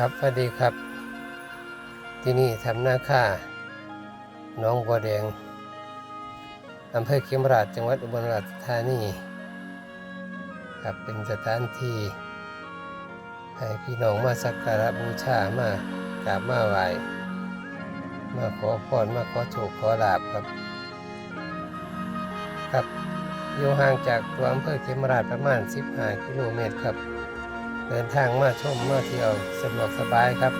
ครับสวัสดีครับ ที่นี่ทำหน้าค่าหน้องบัวแดงอำเภอเขมราชจังหวัดอุบลราชธานีครับเป็นสถานที่ให้พี่น้องมาสักการะบูชามากราบมาไหว้มาขอพรมาขอโชคขอลาบครับ ครับอยู่ห่างจากตัวอำเภอเขมราชประมาณ 15 กิโลเมตรครับ เดินทางมาชมมาเที่ยวสะดวกสบายครับ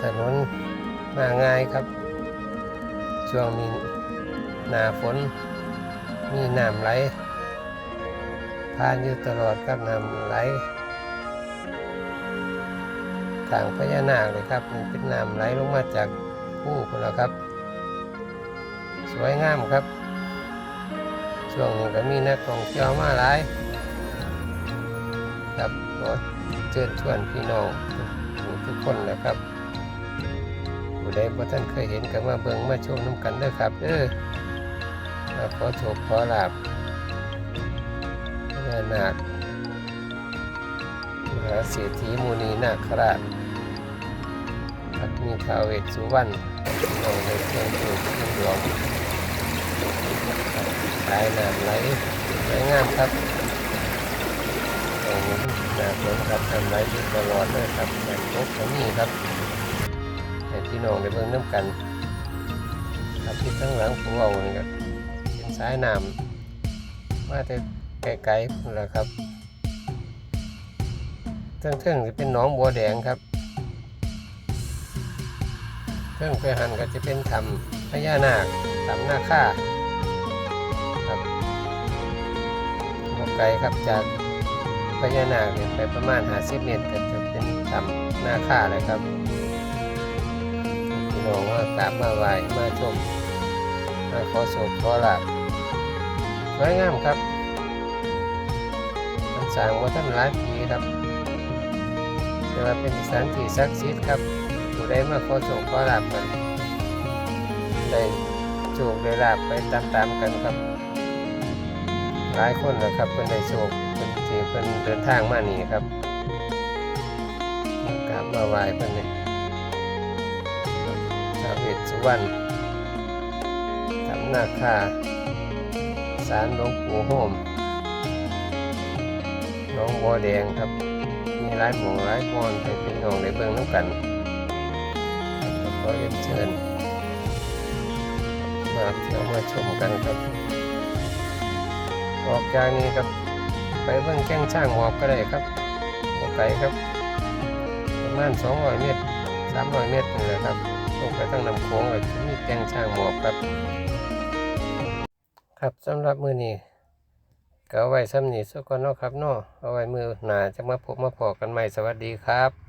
ถนนมาง่ายครับ ช่วงนี้หนาฝนมีน้ำไหลผ่านอยู่ตลอดครับน้ำไหลทางพญานาคเลยครับมันเป็นน้ำไหลลงมาจากผู้คนล้วครับ สวยงามครับ ช่วงนี้ก็มีนักท่องเที่ยวมาหลาย ครับก็เชิญชวนพี่น้องทุกทุกคนนะครับผู้ใดบ่ท่านเคยเห็นก็มาเบิ่งมาชมน้ำกันเด้อครับเด้อขอโชคขอลาบพญานาคมหาเศรษฐีมูนีนาคราชครับมีทาวเวสสุวรรณน้องได้เพียงถูกเพียงดวงสายน้ำไหลสวยงามครับ นี้นาฝนครับทำไรอยู่ตลอดเลยครับแข่งรถก็มีครับให้พี่น้องได้เบิ่งน้ำกันครับที่ข้างหลังผู้เอานี่ก็เป็นสายน้ำมาแต่ไกลๆนั่นแหละครับเทิงๆจะเป็นหนองบัวแดงครับเทิงไปหันก็จะเป็นถ้ำพญานาคถ้ำนาค่าครับไกลครับจาก พญานาคเนี่ยไปประมาณ50เมตรก็จะเป็นทำหน้าค่าเลยครับพี่น้องว่ากราบมาไหวมาชมมาขอโศกขอลาบสวยงามครับมันสร้างว่าท่านหลายปีครับแต่ว่าเป็นสถานที่ศักดิ์สิทธิ์ครับผู้ใดมาขอโศกขอลาบกันได้โชคได้ลาบไปตามๆกันครับ หลายคนนะครับเพิ่นได้โชคเพิ่นที่เพิ่นเดินทางมานี่ครับมากราบมาไหว้เพิ่นนี่ท้าวเวสสุวรรณทำนาคาศาลหลวงปู่โฮมน้องบัวแดงครับ มีหลายหมองหลายบอนให้พี่น้องได้เบิ่งน้ำกันบขอเรียนเชิญมาเที่ยวมาชมกันครับ ออกจากนี้ครับ ไปเบิ่งแก้งช่างหมอบก็ได้ครับบ่ไกลครับ ประมาณ200เมตร300เมตรนี่แหละครับลงไปทางน้ำโขงก็จะมีแก้งช่างหมอบครับ ครับสำหรับมือนี้ก็เอาไว้ซ้ำนี้สักก่อนเนาะครับเนาะเอาไว้มือหน้าจะมาพบมาพอกันใหม่สวัสดีครับ